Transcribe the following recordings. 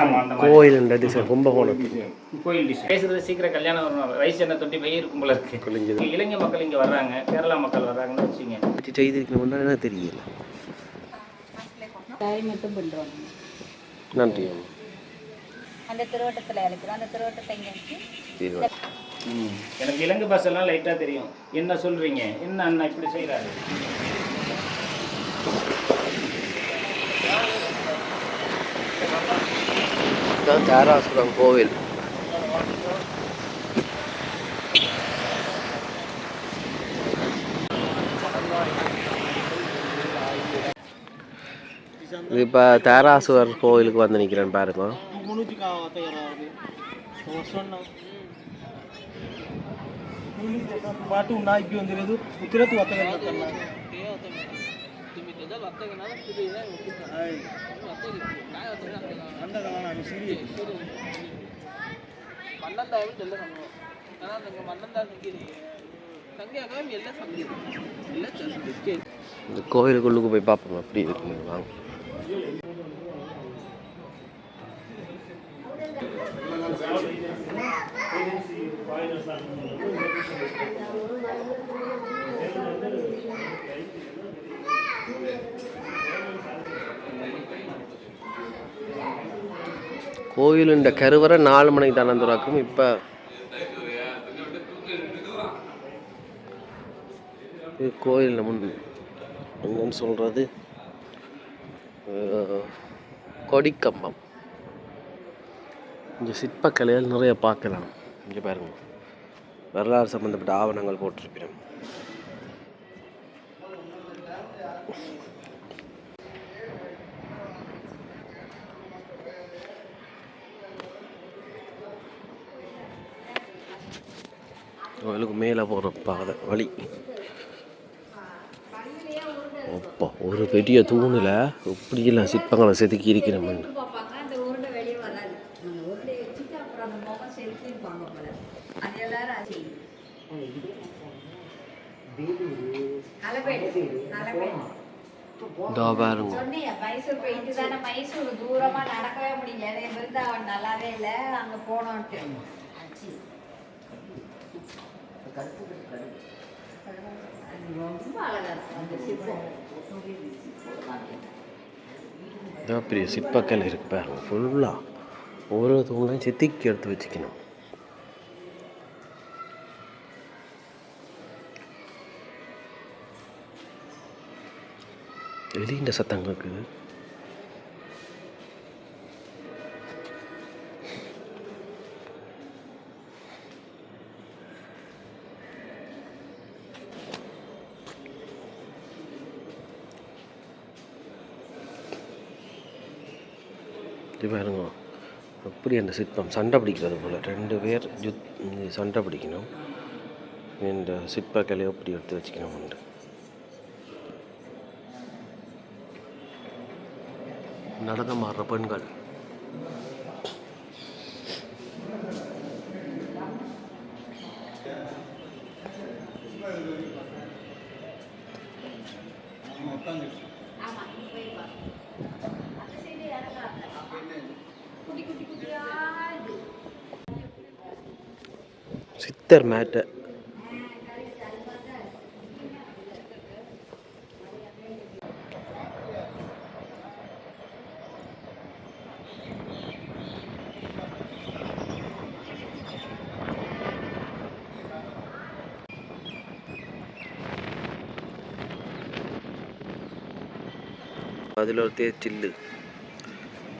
ஆமாம் அந்த மாதிரி. கோயில் பேசுறது சீக்கிரம் கல்யாணம் வரணும் வயசு என்ன தொட்டி பையன் இருக்கும் போல இருக்கு. குளிஞ்சது இளைஞ மக்கள் இங்கே வர்றாங்க. கேரளா மக்கள் வர்றாங்கன்னு வச்சுங்க வச்சு செய்திருக்கணும்னா எனக்கு தெரியல. மட்டும் பண்ணுறோம் நன்றி. அம்மா அந்த திருவட்டத்தில் இழுக்கிறோம் அந்த திருவட்டத்தை இங்கே எனக்கு இலங்கை பாஷெல்லாம் லைட்டாக தெரியும். என்ன சொல்றீங்க? என்ன அண்ணா இப்படி செய்கிறாரு தான் தாராசுரம் கோவில். இது இப்போ தாராசுவர் கோவிலுக்கு வந்து நிற்கிறேன் பாருங்க. முதல் வர்த்தகனால புது பன்னெண்டாயிரம் எல்லாம் சம்பளம் ஆனால் நாங்கள் பன்னெண்டாயிரம் தங்கிடுங்க தங்கியாக்காம எல்லாம் சம்பளம் எல்லாம் இந்த கோயிலுக்குள்ளுக்கு போய் பார்ப்போம். அப்படி இருக்குங்க வாங்க. கோயிலுண்ட கருவறை நாலு மணிக்கு தானே திறக்கும். இப்போ இது கோயில் முன் என்னன்னு சொல்கிறது கொடிக்கம்பம். இங்கே சிற்பக்கலைகள் நிறைய பார்க்கலாம். இங்கே பாருங்க. வரலாறு சம்பந்தப்பட்ட ஆவணங்கள் போட்டிருக்கிறோம் கோயிலுக்கு மேலே போகிற பாதை வழி. அப்பா ஒரு பெரிய தூணில் இப்படியெல்லாம் சிற்பங்களை செதுக்கி இருக்கிற மண் மைசூர் மைசூர் தூரமா நடக்கவே முடியல நல்லாவே இல்லை அங்க போனோன்ட்டு ஆச்சு. அது ரொம்ப அழகா இருக்கும். அந்த சிற்பம். இதோ பெரிய சிற்பக்கலை இருக்கு பாருங்க. ஃபுல்லாக ஒரு தூணையும் செதுக்கி எடுத்து வச்சுக்கணும். எலிண்ட சத்தம் இருக்குது இது பாருங்க. அப்படி அந்த சிற்பம் சண்டை பிடிக்கிறது போல். ரெண்டு பேர் யுத் சண்டை பிடிக்கணும். இந்த சிற்ப கலையை அப்படி எடுத்து வச்சுக்கணும் உண்டு. நடனம் ஆடுற பெண்கள். ஆமா போய் பாருங்க அந்த சைடு இறங்குறாங்க குட்டி குட்டி குட்டியா இது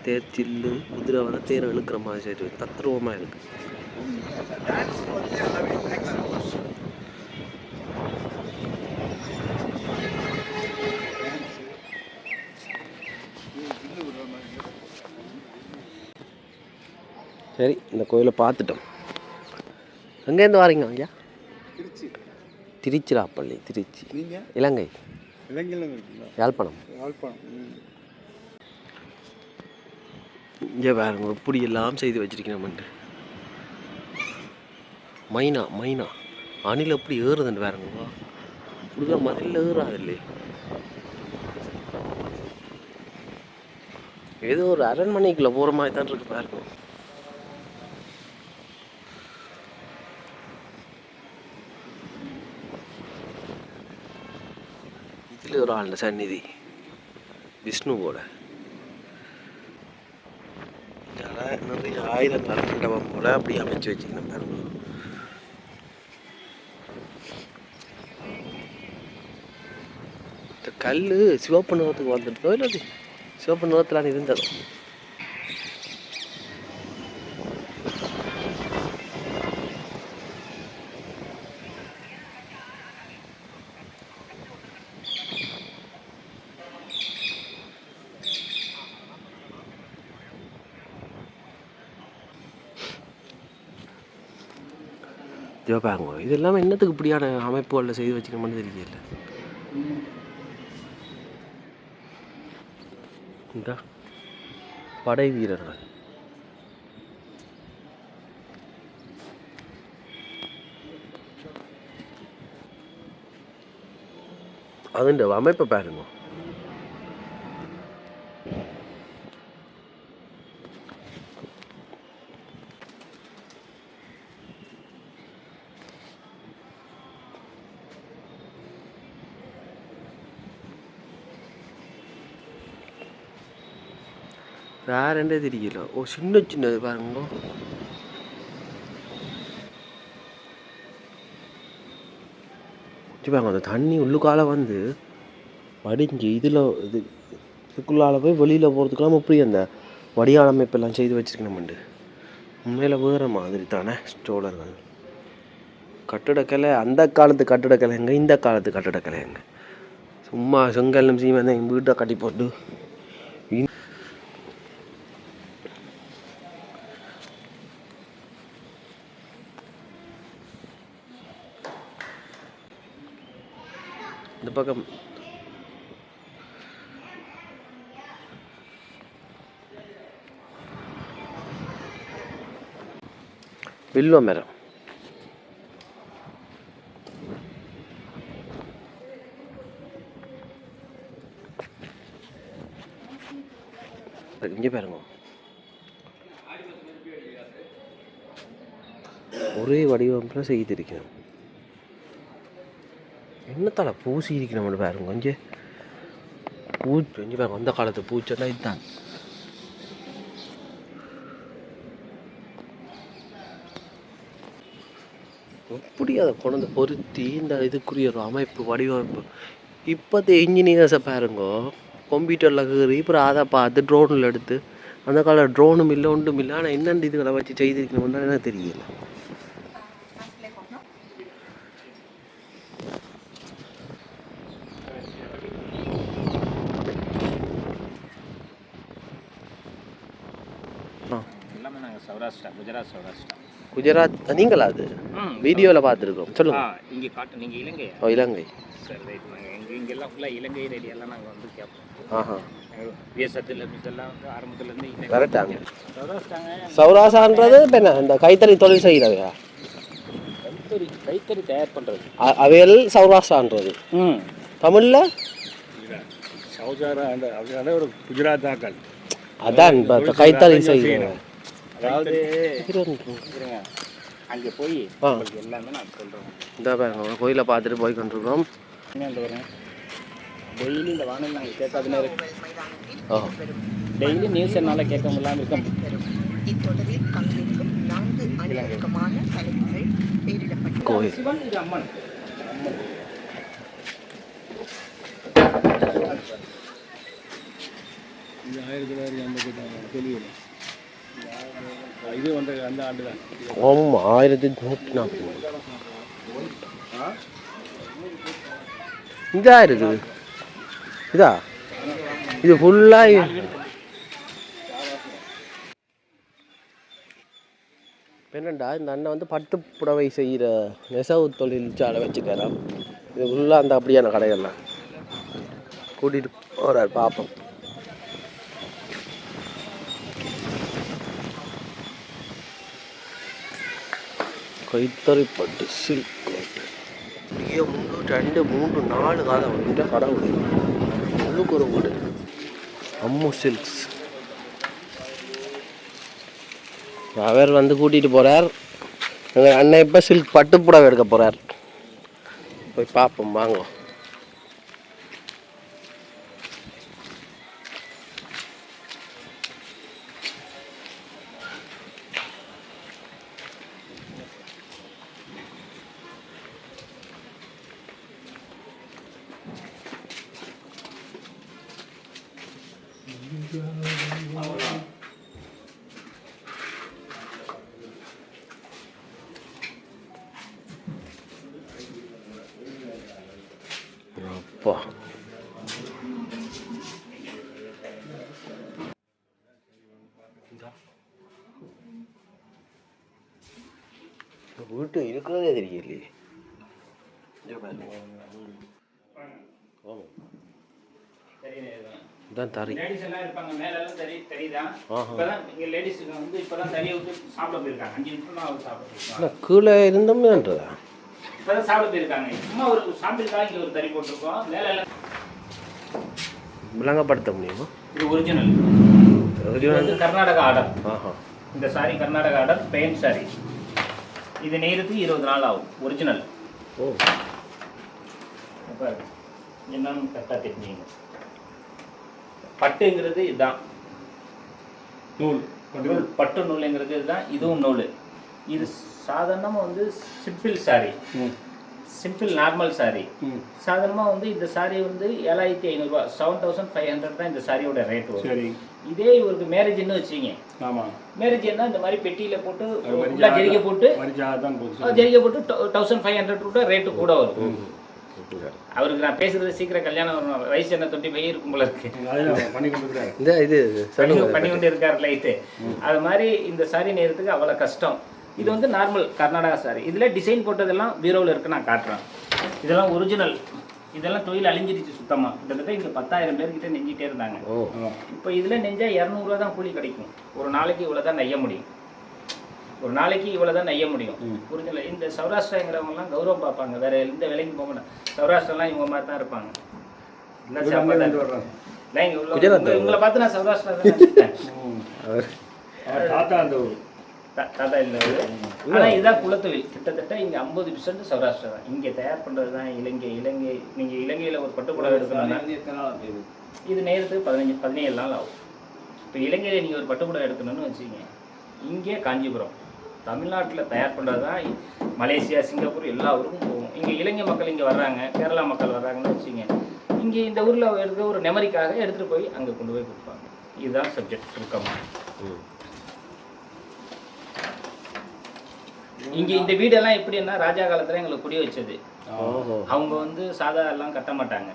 தேர்ச்சில்லு தேர்ச்சில்லு குதிரை வந்து தேரை இழுக்கிற மாதிரி சரி தத்ரூபமாக இருக்கு. சரி இந்த கோயிலை பார்த்துட்டோம். எங்கேருந்து வாரீங்க ஐயா திருச்சி. திருச்சிராப்பள்ளி திருச்சி. இலங்கை. இலங்கையில் யாழ்ப்பாணம். யாழ்ப்பாணம். இங்கே பாருங்க இப்படி எல்லாம் செய்து வச்சிருக்கணும்ட்டு மைனா மைனா. அணில் எப்படி ஏறுதுன்னு பாருங்க இப்படிலாம் மதில் ஏறாது. இல்லையே ஏதோ ஒரு அரண்மனைக்குள்ள போகிற மாதிரி தான் இருக்கு பாருங்க. இதில் ஒரு ஆள் சந்நிதி. விஷ்ணுவோட. வந்து ஆயுத ஆயுதங்கள் மண்டபம் அப்படி அமைச்சு வச்சுக்கணும் பாருங்க இந்த கல் சிவப்பு நிறத்துக்கு வந்துட்டதோ இல்லை சிவப்பு நிறத்தில் இருந்ததோ? இதோ பாருங்க இது எல்லாமே என்னத்துக்கு இப்படியான அமைப்புகளில் செய்து வச்சுக்கணும்னு தெரியல இந்த படை வீரர்கள் അതിൻ്റെ அமைப்பை பாருங்க வேறெண்டே தெரியல ஓ சின்ன சின்னது பாருங்க. பாருங்க அந்த தண்ணி உள்ளுக்கால வந்து வடிஞ்சு இதில் இது இதுக்குள்ளால போய் வெளியில் போகிறதுக்கெல்லாம் இப்படி அந்த வடிகால் அமைப்பெல்லாம் செய்து வச்சுருக்கணும்ண்டு? உண்மையில் வேறு மாதிரி தானே சோழர்கள் கட்டடக்கலை அந்த காலத்து கட்டடக்கலைங்க இந்த காலத்து கட்டடக்கலை எங்க சும்மா செங்கல்லும் சீமந்தான் எங்கள் வீட்டை கட்டி போட்டு இந்த பக்கம் வில்வ மரம் இங்கே பாருங்க ஒரே வடிவமைப்பில் செய்திருக்கணும் என்னத்தால பூசி இருக்கணும் பாருங்க கொஞ்சம் பூச்சி கொஞ்சம் பாருங்க அந்த காலத்து பூச்செல்லாம் இதுதான். எப்படி அதை கொண்டு பொருத்தி இந்த இதுக்குரிய ஒரு அமைப்பு வடிவமைப்பு? இப்போத்த இன்ஜினியர்ஸை பாருங்கோ கம்ப்யூட்டரில் கீறி அப்புறம் அதை பார்த்து ட்ரோனில் எடுத்து அந்த கால ட்ரோனும் இல்லை ஒன்றும் இல்லை ஆனால் என்னென்ன இதுகளை வச்சு செய்திருக்கணும்னு எனக்கு தெரியல ஆ எல்லாமே நாங்கள் சௌராஷ்டிரா குஜராத் சௌராஷ்டிரா குஜராத் நீங்களா அது? வீடியோவில் பார்த்துருக்கோம். சொல்லுங்க. இங்கே காட்டு நீங்கள் இலங்கையா ஓ இலங்கை. சரி ரைட் நாங்கள் எங்கள் இங்கெல்லாம் ஃபுல்லாக இலங்கை ரேடியெல்லாம் நாங்கள் வந்து கேட்போம். ஆஹா. விஎஸ்எத்தில் வந்து ஆரம்பத்துலேருந்து இலங்கை. கரெக்டாங்க இப்போ என்ன இந்த கைத்தறி தொழில் செய்கிறவையா கைத்தறி கைத்தறி தயார் பண்ணுறது அவையல் சௌராஷ்டிரான்றது. ம். தமிழில்? சௌஜாரா அந்த ஒரு குஜராத் ஆக்கள் அதான் இப்போ கைத்தறி செய்கிறவங்க அதாவது அங்கே போய். உங்களுக்கு எல்லாமே நான் சொல்கிறேன் இந்த பாருங்க கோயிலை பார்த்துட்டு போய் கொண்டிருக்கோம் அந்த பாருங்க. டெய்லி இந்த வானொலி நாங்கள் இருக்கு. ஓ டெய்லி நியூஸ் என்னால் கேட்க முடியாமல் இருக்கோம். இத்தொடரில் பங்கேற்கும் நான்கு அனைவருக்குமான தலைப்புகள் பெயரிடப்பட்டு கோயில். சிவன் இது அம்மன் இது ஆயிரத்தி தொள்ளாயிரத்தி ஐம்பத்தி தெரியல. இது வந்த அந்த ஆண்டு தான். ஆமாம் ஆயிரத்தி நூற்றி நாற்பது இதா. இருக்குது இதா இது. ஃபுல்லாக என்னண்டா இந்த அண்ணன் வந்து பட்டு புடவை செய்கிற நெசவு தொழிற்சாலை வச்சுக்கிறான் இது ஃபுல்லாக அந்த அப்படியான கடைகள்லாம். கூட்டிகிட்டு போகிறார் பார்ப்போம் கைத்தறிப்பட்டு சில்க் கோட் அப்படியே மூன்று ரெண்டு மூன்று நாலு காலம் வந்துட்டு கடவுள் உள்ளுக்கு ஒரு வீடு. அம்மு சில்க்ஸ். அவர் வந்து கூட்டிகிட்டு போகிறார் எங்கள் அண்ணன் இப்போ சில்க் பட்டுப்புடவை எடுக்க போகிறார் போய் பார்ப்போம் வாங்குவோம் லேடிஸ் எல்லாம் இருப்பாங்க மேல எல்லாம் தறி தறிதான் ஆஹா. இப்பதான் இங்க லேடிஸுக்கு வந்து இப்பதான் தறியை விட்டு சாப்பிட போயிருக்காங்க. அஞ்சு நிமிஷம் அவர் சாப்பிட போயிருக்காங்க. கீழே இருந்தோம்ன்றதா இப்பதான் சாப்பிட போயிருக்காங்க. சும்மா ஒரு சாம்பிளுக்காக இங்க ஒரு தறி போட்டிருக்கோம். மேல விளங்கப்படுத்த முடியுமா? இது ஒரிஜினல் இது வந்து கர்நாடகா ஆர்டர் இந்த சாரி கர்நாடகா ஆர்டர் பெயிண்ட் சாரி இது நெய்யறதுக்கு இருபது நாள் ஆகும். ஒரிஜினல் ஓ. என்னன்னு கரெக்டாக தெரிஞ்சுங்க பட்டுங்கிறது இதுதான். நூல். நூல் பட்டு நூலுங்கிறது இதுதான். இதுவும் நூல். இது சாதாரணமாக வந்து simple sari simple normal sari சாதாரணமாக வந்து இந்த சாரி வந்து ஏழாயிரத்தி ஐநூறுரூவா செவன் தௌசண்ட் ஃபைவ் ஹண்ட்ரட் தான் இந்த சாரியோட ரேட் வரும். இதே இவருக்கு மேரேஜ்னு வச்சுங்க ஆமாம் மேரேஜ்னா இந்த மாதிரி பெட்டியில் போட்டு ஜெரிகை போட்டு மரிஜா ஜெரிகை போட்டு தௌசண்ட் ஃபைவ் ஹண்ட்ரட் ரேட்டு கூட வரும். அவருக்கு நான் பேசுறது சீக்கிரம் கல்யாணம் வரணும். வயசு என்ன தொட்டி போய் இருக்கும் போல இருக்கு. இந்த இது பண்ணி கொண்டு இருக்காரு லைட்டு அது மாதிரி இந்த சாரி நேரத்துக்கு அவ்வளோ கஷ்டம். இது வந்து நார்மல் கர்நாடகா சாரி இதில் டிசைன் போட்டதெல்லாம் பீரோவில் இருக்கு நான் காட்டுறேன். இதெல்லாம் ஒரிஜினல் இதெல்லாம் தொழில் அழிஞ்சிருச்சு சுத்தமாக கிட்டத்தட்ட இங்கே பத்தாயிரம் பேர்கிட்ட நெஞ்சிட்டே இருந்தாங்க. இப்போ இதில் நெஞ்சா இரநூறுவா தான் கூலி கிடைக்கும். ஒரு நாளைக்கு இவ்வளோ தான் நெய்ய முடியும். ஒரு நாளைக்கு இவ்வளோ தான் நெய்ய முடியும். புரிஞ்சல இந்த சௌராஷ்டிராங்கிறவங்கலாம் கௌரவம் பார்ப்பாங்க. வேற எந்த வேலைக்கும் போக மாட்டாங்க. சௌராஷ்டிரம்லாம் இவங்க மாதிரி தான் இருப்பாங்க. உங்களை பார்த்து நான் சௌராஷ்டிரா தாத்தா அந்த ஊர். தா- தாத்தா இல்லை. ஆனால் இதுதான் குலத்தொழில். கிட்டத்தட்ட இங்கே ஐம்பது பர்சன்ட் சௌராஷ்டிரா தான். இங்கே தயார் பண்ணுறது தான் இலங்கை. இலங்கை நீங்கள் இலங்கையில் ஒரு பட்டு புடவை எடுக்கணும்னா இது நேரத்துக்கு பதினஞ்சு பதினேழு நாள் ஆகும். இப்போ இலங்கையில் நீங்கள் ஒரு பட்டு புடவை எடுக்கணும்னு வச்சுக்கோங்க. இங்கே காஞ்சிபுரம். தமிழ்நாட்டில் தயார் பண்ணுறது தான் மலேசியா சிங்கப்பூர் எல்லா ஊருக்கும் போகும். இங்கே இலங்கை மக்கள் இங்கே வர்றாங்க. கேரளா மக்கள் வர்றாங்கன்னு வச்சுங்க. இங்கே இந்த ஊரில் இருக்க ஒரு மெமரிக்காக எடுத்துகிட்டு போய் அங்கே கொண்டு போய் கொடுப்பாங்க. இதுதான் சப்ஜெக்ட் சுருக்கமாக. இங்கே இந்த வீடெல்லாம் எப்படின்னா ராஜா காலத்தில் எங்களுக்கு குடி வச்சது. அவங்க வந்து சாதா எல்லாம் கட்ட மாட்டாங்க.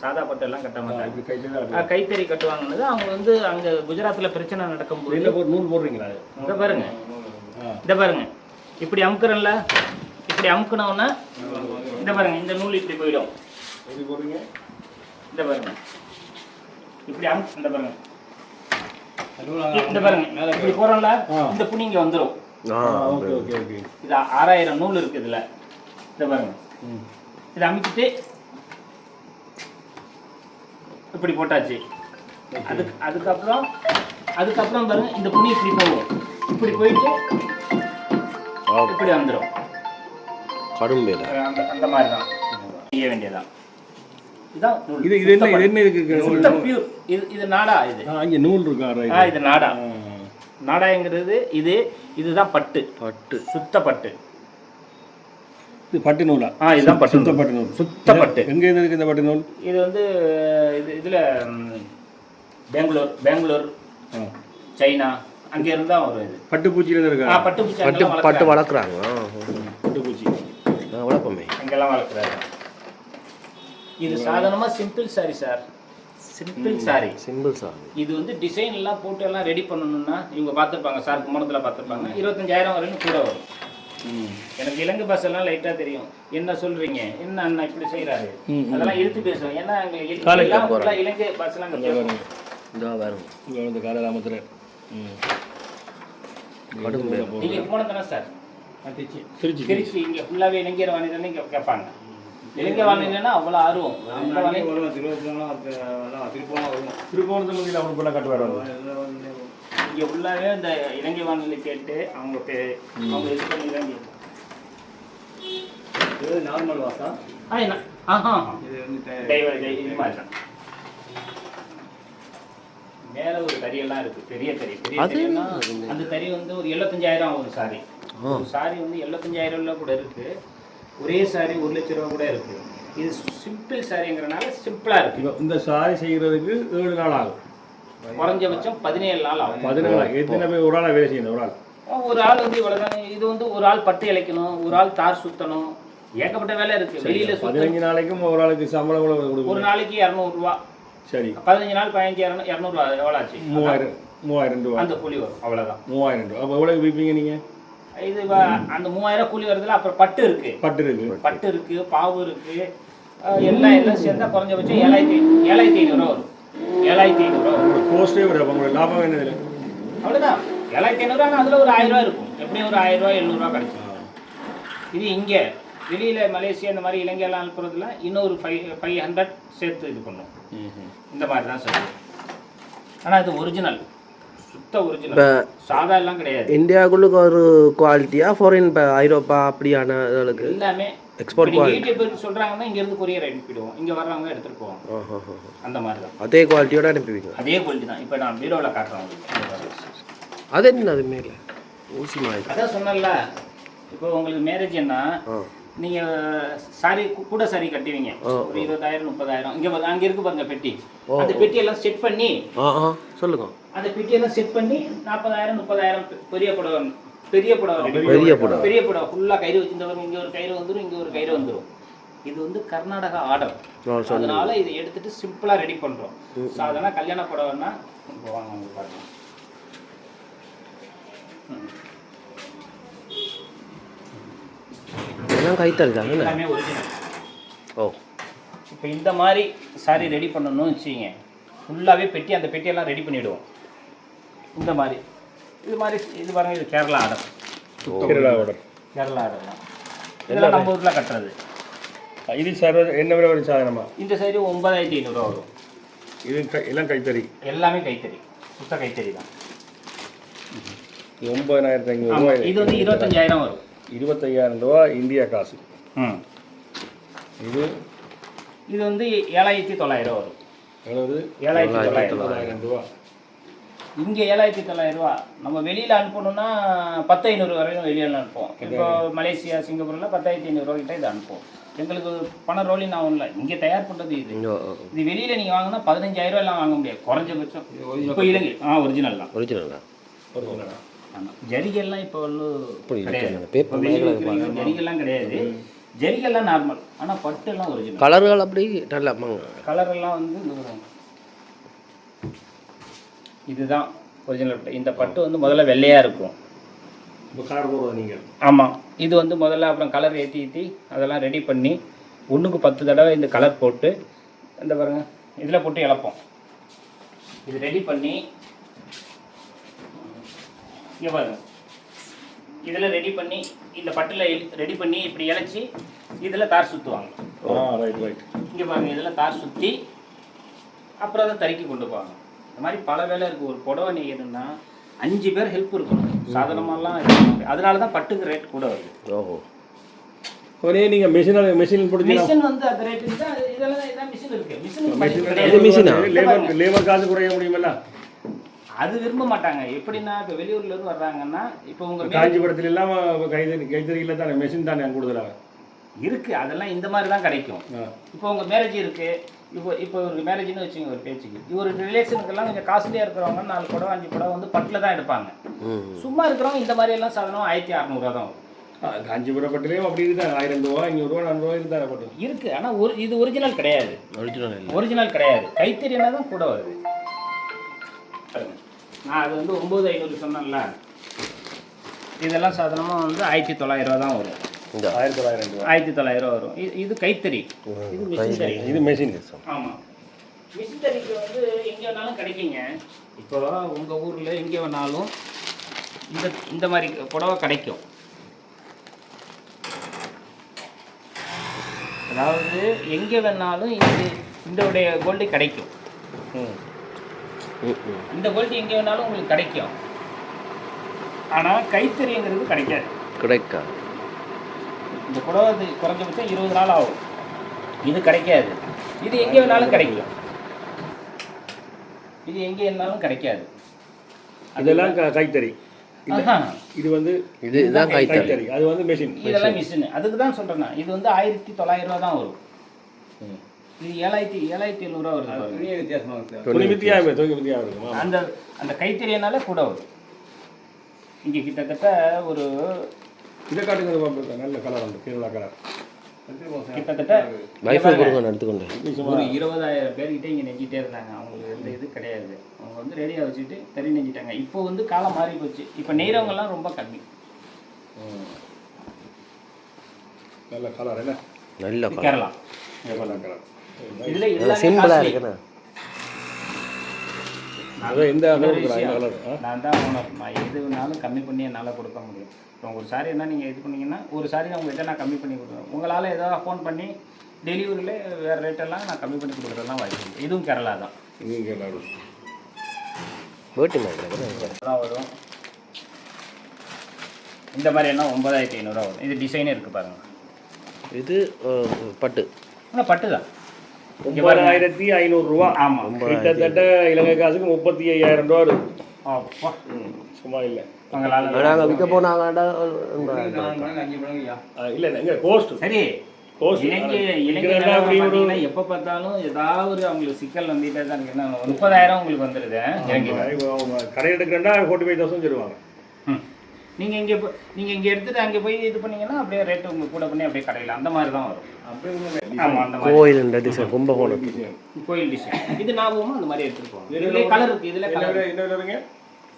சாதா பட்டு எல்லாம் கட்ட மாட்டாங்க. கைத்தறி கட்டுவாங்கன்னது அவங்க வந்து அங்கே குஜராத்தில் பிரச்சனை நடக்கும்போது வெளியில் போட்டு நூல் போடுறீங்களா? இங்க பாருங்க. இத பாருங்க. இப்படி அமுக்குறேன்ல இப்படி அமுக்குனோன்னா இந்த பாருங்க இந்த நூல் இப்படி போயிடும். இந்த பாருங்க. இப்படி அமுக்கு இந்த பாருங்க. இந்த பாருங்க. இப்படி போறோம்ல இந்த புனி இங்க வந்துரும். ஆ ஓகே ஓகே ஓகே. இது ஆறாயிரம் நூல் இருக்கு இதுல. இந்த பாருங்க. இதை அமுக்கிட்டு இப்படி போட்டாச்சு. அதுக்கு அதுக்கப்புறம் அதுக்கப்புறம் பாருங்க இந்த புனி இப்படி போகும். இப்படி போயிட்டு இப்படி வந்துடும் கடும் அந்த அந்த மாதிரி தான் செய்ய வேண்டியதான். இது இது என்ன இது என்ன இருக்கு சுத்தம் pure. இது இது நாடா இது. இங்கே நூல் இருக்கா இது? நாடா. நாடாங்கிறது இது இதுதான் பட்டு. பட்டு. சுத்த பட்டு. இது பட்டு நூலா? ஆ இதுதான் பட்டு சுத்த நூல். பட்டு நூல். சுத்த பட்டு. எங்கே இருந்து இருக்கு இந்த பட்டு நூல்? இது வந்து இது இதில் பெங்களூர் பெங்களூர் சைனா. அங்கே இருந்தா வரும் இது. பட்டு பூச்சியில் தான் ஆ இருக்கா பட்டு பூச்சி பட்டு பட்டு வளர்க்குறாங்க. வளர்க்குறாங்க. ஆ, பட்டு பூச்சி ஆ வளர்ப்போமே. அங்கெல்லாம் வளர்க்குறாரு இது சாதாரணமாக simple sari sir simple sari simple sir இது வந்து டிசைன் எல்லாம் போட்டு எல்லாம் ரெடி பண்ணணும்னா இவங்க பார்த்துருப்பாங்க சார் கும்பணத்தில் பார்த்துருப்பாங்க. இருபத்தஞ்சாயிரம் வரைக்கும் கூட வரும். ம். எனக்கு இலங்கை பாஷெல்லாம் லைட்டாக தெரியும். என்ன சொல்றீங்க? என்ன அண்ணா இப்படி ம். அதெல்லாம் இழுத்து பேசுவோம். ஏன்னா எங்களுக்கு எல்லாம் இலங்கை பாருங்க. இதோ வரும் இங்கே வந்து காலராமத்தில் ம். கடும் வேலை நீங்க கும்பணம் தானே சார் திருச்சி. திருச்சி திருச்சி இங்கே ஃபுல்லாகவே இலங்கையர் வாணிதான் இங்கே கேட்பாங்க இலங்கை வாணினா அவ்வளோ ஆர்வம். அந்த வாணி திருப்போணத்து மந்தியில் அவனுக்கு கட்டு வராது இங்கே ஃபுல்லாகவே இந்த இலங்கை வானொலி கேட்டு அவங்க பே- அவங்க இது பண்ணி தான் இது நார்மல் வாசா? ஆ ஆஹா. இது வந்து டைவர் இது மாதிரி தான். மேல ஒரு தறியெல்லாம் இருக்கு. பெரிய தறி. பெரிய என்ன? அந்த தறி வந்து ஒரு எழுபத்தஞ்சாயிரம் ஆகும் ஒரு சாரி. ஒரு சாரி வந்து எழுபத்தஞ்சாயிரம்ல கூட இருக்கு. ஒரே சாரி ஒரு லட்ச ரூபா கூட இருக்கு. இது சிம்பிள் சாரிங்கிறனால சிம்பிளா இருக்கு. இந்த சாரி செய்கிறதுக்கு ஏழு நாள் ஆகும். குறைஞ்சபட்சம் பதினேழு நாள் ஆகும். பதினாலு எத்தனை பேர் ஒரு ஆளாக வேலை செய்யணும் ஒரு ஆள்? ஒரு ஆள் வந்து இவ்வளவுதான் இது வந்து ஒரு ஆள் பட்டு இழைக்கணும் ஒரு ஆள் தார் சுத்தணும். ஏகப்பட்ட வேலை இருக்கு. வெளியில சுத்த பதினஞ்சு நாளைக்கும் ஒரு ஆளுக்கு சம்பளம் கூட ஒரு நாளைக்கு இரநூறுவா. சரி பதினஞ்சு நாள் பதினஞ்சு இரநூறு இரநூறுவா எவ்வளோ ஆச்சு மூவாயிரம் மூவாயிரம் ரூபா அந்த கூலி வரும் அவ்வளவுதான் மூவாயிரம் ரூபா அப்போ எவ்வளோ விற்பீங்க நீங்கள் இது அந்த மூவாயிரம் கூலி வருதுல அப்புறம் பட்டு இருக்கு பட்டு இருக்கு பட்டு இருக்கு பாவு இருக்கு எல்லாம் எல்லாம் சேர்ந்தா குறைஞ்சபட்சம் ஏழாயிரத்தி ஏழாயிரத்தி ஐநூறுரூவா வரும் ஏழாயிரத்தி ஐநூறுரூவா வரும் விட அப்போ உங்களோட லாபம் என்ன இதில் அவ்வளோதான் ஏழாயிரத்தி ஐநூறுரூவா அதில் ஒரு ஆயிரம் ரூபா இருக்கும் எப்படியும் ஒரு ஆயிரம் ரூபா எழுநூறுவா கிடைச்சிடும் இது இங்கே வெளியில் மலேசியா இந்த மாதிரி இலங்கையெல்லாம் அனுப்புறதுல இன்னொரு ஃபைவ் ஃபைவ் ஹண்ட்ரட் சேர்த்து இது பண்ணும். இந்த மாதிரி தான் சார். ஆனால் இது ஒரிஜினல் சுத்த ஒரிஜினல் சாதா எல்லாம் கிடையாது. இந்தியாவுக்குள்ளுக்கு ஒரு குவாலிட்டியா ஃபாரின் இப்போ ஐரோப்பா அப்படியான இதுகளுக்கு எல்லாமே நீங்க quality. யூடியூப் சொல்றாங்கன்னா இங்க இருந்து கொரியர் அனுப்பிடுவோம். இங்க வர்றவங்க எடுத்துட்டு ஆஹா. அந்த மாதிரி தான். அதே குவாலிட்டியோட அனுப்புவீங்க அதே குவாலிட்டி தான். இப்போ நான் பீரோவில் காட்டுறேன் உங்களுக்கு. அது என்ன அது மேலே? ஊசி மாதிரி. அதான் சொன்னேன்ல. இப்போ உங்களுக்கு மேரேஜ்னா ஆ நீங்க சாரி கூட சாரி கட்டுவீங்க. ஒரு இருபதாயிரம் முப்பதாயிரம். இங்க பாருங்க, அங்க இருக்கு பாருங்க பெட்டி. அந்த பெட்டி எல்லாம் செட் பண்ணி சொல்லுங்க. அந்த பெட்டியெல்லாம் செட் பண்ணி நாற்பதாயிரம் முப்பதாயிரம் பெரிய புடவை பெரிய புடவை பெரிய. புடவை. பெரிய புடவை. ஃபுல்லாக கயிறு வச்சிருந்தவங்க இங்கே ஒரு கயிறு வந்துடும் இங்கே ஒரு கயிறு வந்துடும் இது வந்து கர்நாடகா ஆர்டர். அதனால இதை எடுத்துட்டு சிம்பிளா ரெடி பண்றோம். சாதாரண கல்யாண புடவைன்னா இப்போ வாங்க உங்களுக்கு பாருங்க ம். இதெல்லாம் கைத்தறி தானே எல்லாமே ஒரிஜினல் ஓ. இப்போ இந்த மாதிரி சாரி ரெடி பண்ணணும்னு வச்சுக்கிங்க. ஃபுல்லாகவே பெட்டி அந்த பெட்டியெல்லாம் ரெடி பண்ணிவிடுவோம் இந்த மாதிரி. இது மாதிரி இது பாருங்க இது Kerala order. Kerala order. Kerala order தான். இதெல்லாம் நம்ம ஊரில் கட்டுறது. இது சர்வ என்ன விலை வரும் சாதனமா இந்த சைடு ஒன்பதாயிரத்தி ஐநூறுரூவா வரும். இது கை- எல்லாம் கைத்தறி? எல்லாமே கைத்தறி. சுத்த கைத்தறி தான். இது ஒன்பதாயிரத்தி ஐநூறு ஆமா, ரூபாய் இது வந்து இருபத்தஞ்சாயிரம் வரும். இருபத்தையாயிரம் ரூபா இந்தியா காசு. ம் இது இது வந்து ஏழாயிரத்தி தொள்ளாயிரம் வரும். எவ்வளவு ஏழாயிரத்தி தொள்ளாயிரம். தொள்ளாயிரம். ரூபா இங்கே ஏழாயிரத்தி தொள்ளாயிரம் ரூபா. நம்ம வெளியில் அனுப்பணும்னா பத்து ஐநூறு வரையும் வெளியில் அனுப்புவோம். இப்போ மலேசியா சிங்கப்பூரில் பத்தாயிரத்தி ஐநூறுரூவா கிட்ட இதை அனுப்புவோம். எங்களுக்கு பண ரோலிங் நான் ஒன்றும் இங்கே தயார் பண்ணுறது இது. இது வெளியில் நீங்கள் வாங்கினா பதினஞ்சாயிரம் எல்லாம் வாங்க முடியாது. குறைஞ்சபட்சம். இப்போ இலங்கை ஆ ஒரிஜினல் தான். ஒரிஜினலா ஆமாம் ஜரிகெல்லாம் இப்போ ஒன்றும் கிடையாது. ஜரிகெல்லாம் கிடையாது. ஜரிகெல்லாம் நார்மல் ஆனால் பட்டு எல்லாம் ஒரிஜினல் கலர்கள் அப்படி நல்லா ஆமாங்க. கலர் எல்லாம் வந்து இதுதான் ஒரிஜினல் பட்டு. இந்த பட்டு வந்து முதல்ல வெள்ளையாக இருக்கும். நீங்கள் ஆமாம் இது வந்து முதல்ல அப்புறம் கலர் ஏற்றி ஏற்றி அதெல்லாம் ரெடி பண்ணி ஒன்றுக்கு பத்து தடவை இந்த கலர் போட்டு இந்த பாருங்க இதில் போட்டு இழப்போம். இது ரெடி பண்ணி இங்கே பாருங்க. இதில் ரெடி பண்ணி இந்த பட்டில் ரெடி பண்ணி இப்படி இழைச்சி இதில் தார் சுற்றுவாங்க ரைட் ரைட் இங்கே பாருங்க இதில் தார் சுற்றி அப்புறம் அதை தறிக்கி கொண்டு போவாங்க. இந்த மாதிரி பல வேலை இருக்குது ஒரு புடவை நெய்யணும்னா அஞ்சு பேர் ஹெல்ப் இருக்கணும். சாதாரணமாலாம். அதனால தான் பட்டுக்கு ரேட் கூட வருது. ஓஹோ. ஒரே நீங்கள் மிஷினில் மிஷின் பிடிச்சி மிஷின் வந்து அந்த இதெல்லாம் இதான் மிஷின் இருக்கு. மிஷின் மிஷினா? லேபர் லேபர் காசு குறைய முடியுமில்ல? அது விரும்ப மாட்டாங்க. எப்படின்னா இப்போ வெளியூர்ல இருந்து வர்றாங்கன்னா இப்போ உங்க காஞ்சிபுரத்துல எல்லாம் கைத்தறி கைத்தறியில் தானே மிஷின் தானே கூடுதலாக இருக்கு. அதெல்லாம் இந்த மாதிரி தான் கிடைக்கும். இப்போ உங்க மேரேஜ் இருக்கு. இப்போ இப்போ ஒரு மேரேஜ்னு வச்சுங்க ஒரு பேச்சுக்கு. இவர் ரிலேஷனுக்கெல்லாம் கொஞ்சம் காஸ்ட்லியாக இருக்கிறவங்க நாலு படம் அஞ்சு படம் வந்து பட்டில் தான் எடுப்பாங்க. சும்மா இருக்கிறவங்க இந்த மாதிரி எல்லாம் சாதனம் ஆயிரத்தி அறநூறுவா தான் வரும். காஞ்சிபுரம் பட்டுலேயும் அப்படி இருந்தாங்க ஆயிரம் ரூபா ஐநூறுரூவா நானூறுவா இருந்தாங்க பட்டு இருக்கு. ஆனால் ஒரு இது ஒரிஜினல் கிடையாது. ஒரிஜினல் ஒரிஜினல் கிடையாது. கைத்தறினா தான் கூட வருது. நான் அது வந்து ஒம்பது ஐநூறு சொன்னேன்ல. இதெல்லாம் சாதாரணமாக வந்து ஆயிரத்தி தொள்ளாயிரம் ரூபா தான் வரும். இந்த ஆயிரத்தி தொள்ளாயிரம் ரூபா. ஆயிரத்தி தொள்ளாயிரம் வரும். இது இது கைத்தறி. இது மிஷின் தறி இது மெஷின் ஆமாம் மிஷின் தறிக்கு வந்து எங்கே வேணாலும் கிடைக்குங்க. இப்போ உங்கள் ஊரில் எங்கே வேணாலும் இந்த இந்த மாதிரி புடவை கிடைக்கும். அதாவது எங்கே வேணாலும் இது இந்த கோல்டு கிடைக்கும். ம். இந்த கோல்டு எங்கே வேணாலும் உங்களுக்கு கிடைக்கும். ஆனால் கைத்தறிங்கிறது கிடைக்காது. கிடைக்கா இந்த புடவை இது குறைஞ்சபட்சம் இருபது நாள் ஆகும். இது கிடைக்காது. இது எங்கே வேணாலும் கிடைக்கும். இது எங்கே வேணாலும் கிடைக்காது. இதெல்லாம் க- கைத்தறி. இது வந்து இது இதுதான் கைத்தறி. அது வந்து மெஷின் இதெல்லாம் மிஷின் அதுக்கு தான் சொல்கிறேன் இது வந்து ஆயிரத்தி தொள்ளாயிரம் ரூபா தான் வரும். இது ஏழாயிரத்தி ஏழாயிரத்தி எழுநூறுவா வருது பாருங்க. துணி வித்தியாசம் துணி வித்தியாசம். இருக்குமா அந்த அந்த கைத்தறியனால கூட வரும். இங்கே கிட்டத்தட்ட ஒரு இதை காட்டுங்க நல்ல கலர் அந்த திருவிழா கலர் கிட்டத்தட்ட ஒரு இருபதாயிரம். பேர்கிட்ட இங்கே நெஞ்சிட்டே இருந்தாங்க. அவங்களுக்கு எந்த இது கிடையாது. அவங்க வந்து ரெடியாக வச்சுட்டு தறி நெஞ்சிட்டாங்க. இப்போ வந்து காலம் மாறி போச்சு. இப்போ நெய்றவங்கலாம் ரொம்ப கம்மி. நல்ல கலர் என்ன? நல்ல கலர் கேரளா. சிம்பிளாக இருக்குண்ணா. நான் தான் ஓனர் நான் எது வேணாலும் கம்மி பண்ணி என்னால் கொடுக்க முடியும். இப்போ ஒரு சாரி என்ன நீங்கள் இது பண்ணீங்கன்னா ஒரு சாரி உங்கள்கிட்ட நான் கம்மி பண்ணி கொடுக்குறேன். உங்களால் ஏதாவது ஃபோன் பண்ணி டெலிவரியில் வேறு ரேட்டெல்லாம் நான் கம்மி பண்ணி கொடுக்குறதெல்லாம் வாய்ப்பு. இதுவும் கேரளா தான். இது கேரளா தான். வரும்? இந்த மாதிரி என்ன? ஒன்பதாயிரத்தி ஐநூறுரூவா வரும். இது டிசைனே இருக்குது பாருங்கள் இது பட்டு. ஆனால் பட்டு தான். ஒன்பதாயிரத்தி ஐநூறுரூவா ஆமாம் கிட்டத்தட்ட இலங்கை காசுக்கு முப்பத்தி ஐயாயிரம் ரூபா ம், சும்மா இல்லை. நாங்கள் விற்க போனாங்கடா? இல்லை எங்க கோஸ்ட் சரி. எப்போ பார்த்தாலும் ஏதாவது அவங்களுக்கு சிக்கல் வந்துட்டே தான் இருக்கு. என்ன முப்பதாயிரம் உங்களுக்கு அவங்க கடை எடுக்கிறேன்னா ஃபோர்ட்டி ஃபைவ் தௌசண்ட் சொல்லுவாங்க. நீங்கள் இங்கே நீங்கள் இங்கே எடுத்துட்டு அங்கே போய் இது பண்ணீங்கன்னா அப்படியே ரேட்டு உங்களுக்கு கூட பண்ணி அப்படியே கடையில் அந்த மாதிரி தான் வரும். ஆமாம் அந்த மாதிரி. கோயில் டிசைன் கும்பகோணம் கோயில் டிசைன் இது ஞாபகமா அந்த மாதிரி எடுத்துட்டு போகணும் இதில் கலர் இருக்குது இதில் கலர் என்ன விலைங்க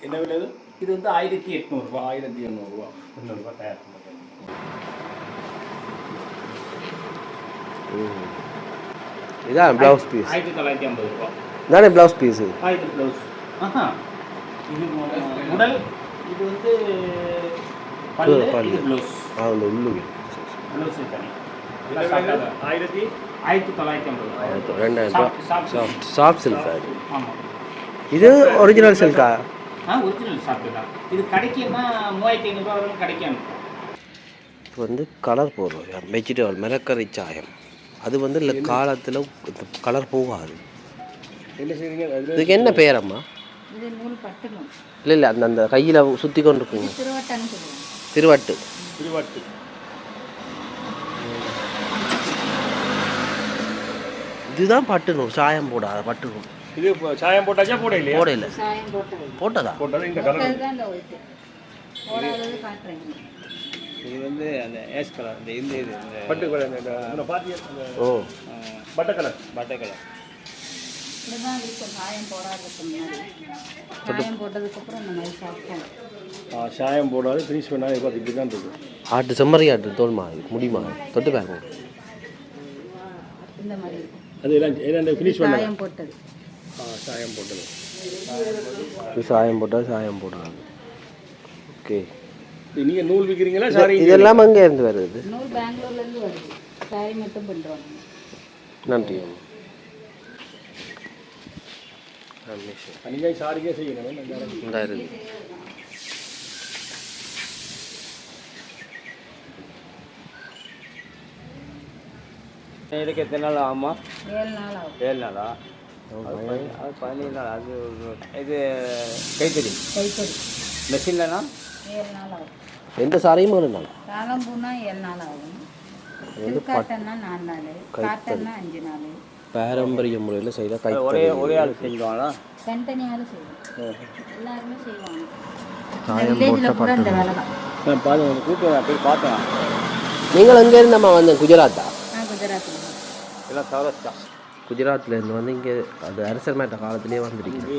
என்ன விலை இது இது வந்து ஆயிரத்தி எட்நூறுபா ஆயிரத்தி எண்ணூறுரூவா எண்ணூறுபா தயார். இதான் ப்ளவுஸ் பீஸ் ஆயிரத்தி தொள்ளாயிரத்தி ஐம்பது ரூபா. தானே ப்ளவுஸ் பீஸு இது ப்ளவுஸ் ஆஹா. இது உடல் இது வந்து பல்லு பல்லு. இது ப்ளவுஸ் தனி? ஆயிரத்தி? ஆயிரத்தி தொள்ளாயிரத்தி ஐம்பது ரூபா. ரெண்டாயிரம் சாஃப்ட் சாஃப்ட் சில்க். ஆமாம் இது ஒரிஜினல் சில்கா ஆ ஒரிஜினல் சாஃப்ட் தான். இது கடைக்குன்னா மூவாயிரத்தி ஐநூறுரூவா வரைக்கும் கிடைக்கும் இப்போ வந்து கலர் போடுறோம். வெஜிடபிள் மிளக்கறி சாயம். அது வந்து இல்லை காலத்தில் கலர் போகாது. அதில் இதுக்கு என்ன பேரம்மா? இல்லை இல்லை அந்த அந்த கையில் சுற்றி கொண்டு இருக்குங்க திருவட்டு. திருவாட்டு. இதுதான் பட்டு நூல் சாயம் போடாத பட்டு நூல் இது சாயம் போட்டாச்சா போட இல்லையா போட இல்லை சாயம் போட்டது. போட்டதா? போட்டது இந்த கலர். இது வந்து அந்த ஏஸ் கலர் இந்த இந்த இது பட்டு கலர் ஓ. பட்டை கலர். பட்டை கலர். இருக்கும் சாயம் போடாததுக்கு முன்னாடி. சாயம் போட்டதுக்கப்புறம் இந்த மாதிரி சாப்பிட்டோம். ஆ, சாயம் போடாது ஃபினிஷ் பண்ணாது பார்த்து இப்படி தான் இருக்கும் ஆட்டு செம்மறி ஆட்டு தோல் மாதிரி முடி மாதிரி தொட்டு பாருங்க. இந்த மாதிரி. இருக்கும் அது எல்லாம் என்ன ஃபினிஷ் பண்ண சாயம் போட்டது. ஆ சாயம் போட்டது. இது சாயம் போட்டால் சாயம் போடாது. ஓகே. நீங்கள் நூல் விற்கிறீங்களா சாரி இதெல்லாம் அங்கே இருந்து வருது. நூல் பெங்களூர்லேருந்து வருது. சாரி மட்டும் பண்ணுறோம் நன்றி. நீங்கள் சாரிக்கே செய்யணும். இதுக்கு எத்தனை நாள் ஆகுமா? ஏழு நாள் ஆகும். ஏழு நாளா? அது பதி- அது பதினேழு நாள். அது இது கைத்தறி? கைத்தறி. மெஷின்லனா? ஏழு நாள் ஆகும். எந்த சாரியும் ஒரு நாள். தாளம்பூனா ஏழு நாள் ஆகும். திருக்காட்டன்னா நாலு நாள். காட்டன்னா அஞ்சு நாள். பாரம்பரிய முறையில் செய்த கை ஒரே ஒரே ஆள் செஞ்சுவாங்களா தனித்தனியாலும் செய்வோம். எல்லாருமே செய்வாங்க. இந்த வேலை தான். நான் பார்த்து கூப்பிட்டு போய் பார்த்தேன். நீங்கள் எங்கே இருந்து நம்ம வந்தோம் குஜராத்தா? நான் குஜராத்தில் எல்லாம் சௌராஷ்டிரா. குஜராத்ல இருந்து வந்து இங்கே அது அரசர் மேட்ட காலத்திலேயே வந்துருக்கீங்க இது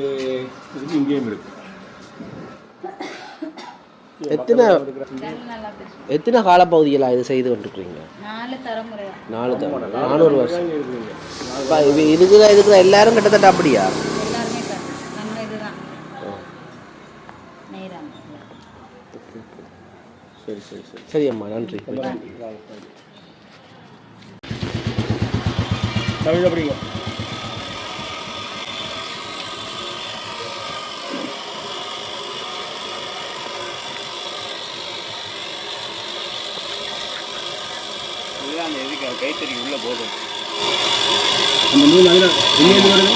இது இங்கேயும் இருக்கு. எத்தனை எத்தனை காலப்பகுதிகளாக இது செய்து கொண்டிருக்கிறீங்க? நாலு தலைமுறை நானூறு வருஷம். இப்போ இது இருக்கிற இருக்கிற எல்லாரும் கிட்டத்தட்ட அப்படியா? சரி சரி சரி. சரி அம்மா நன்றி. தமிழ் அப்படிங்க நேரம் அந்த இதுக்கு கைத்தறி உள்ள போதும். அந்த நூல் அதில் எங்கேருந்து வருது?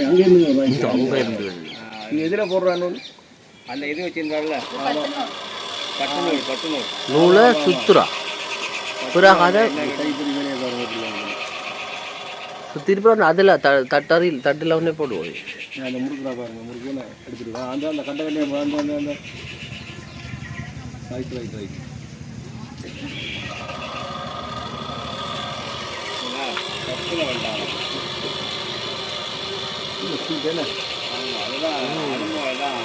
அங்கேருந்து வருது. அங்கே இருந்து வருது. இது எதில் போடுறா நூல்? அந்த இது வச்சிருந்தாருல பட்டு நூல் பட்டு நூல் நூலை சுத்துறா பிறகு அதை கைத்தறி வேலையை பாருங்க எப்படி வருது. சுத்திட்டு அதில் த தட்டறில் தட்டில் ஒன்றே போடுவோம் அந்த முறுக்குறா பாருங்க முறுக்கு நான் எடுத்துட்டு அந்த அந்த கண்ட அந்த அந்த அந்த. ரைட் ரைட் ரைட் பட்டுல வேண்டாம் என்ன ஆமா, அதுதான் அனுபவம் தான்.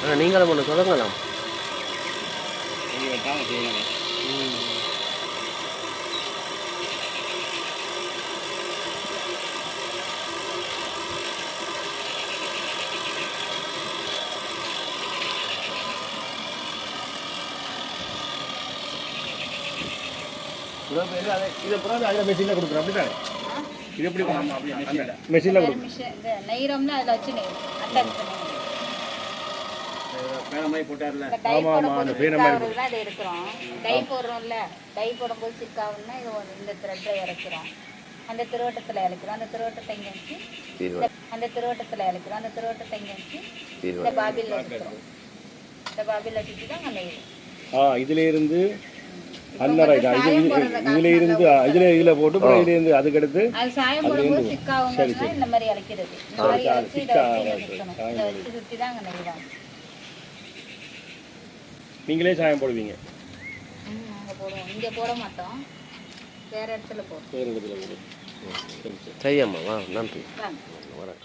ஆனால் நீங்களும் ஒன்று தொடங்கலாம் இது வெட்டாம செய்யணும். இதை பிறகு அதில் மெஷினில் கொடுக்குறோம். அப்படித்தானே? இது எப்படி மெஷினில் கொடுக்குறோம் மிஷின் இந்த நெய்கிறோம்னா அதில் வச்சு நெய்யும் அட்டாச் பண்ணி பேன மாதிரி போட்டார்ல. இந்த டை ஆமா, ஆமா, போடும்போது அந்த பேன மாதிரி சிக்காவது தான் இது எடுக்கிறோம். டை போடுறோம்ல டை போடும்போது சிக்காவுன்னா இது இந்த த்ரெட்டை இறக்கிறோம். அந்த திருவட்டத்தில் இறக்கிறோம். அந்த திருவட்டத்தை இங்கே வச்சு அந்த திருவட்டத்தில் இறக்கிறோம். அந்த திருவட்டத்தை இங்கே வச்சு இந்த பாபில் வச்சுக்கிறோம் இந்த பாபில் வச்சுட்டு தான் நெய்யும் ஆ இதுல இருந்து அந்த ரைட் இது இதுல இருந்து இதுல இதுல போட்டு அப்புறம் இதுல இருந்து அதுக்கடுத்து அது சாயம் போடும்போது இந்த மாதிரி நீங்களே சாயம் போடுவீங்க? போடுவோம். இங்கே போட மாட்டோம். வேறு இடத்துல போடுவோம். வேறு இடத்துல போடுவோம் சரி சரி. சரியாம்மா வா நன்றி. வரேன்.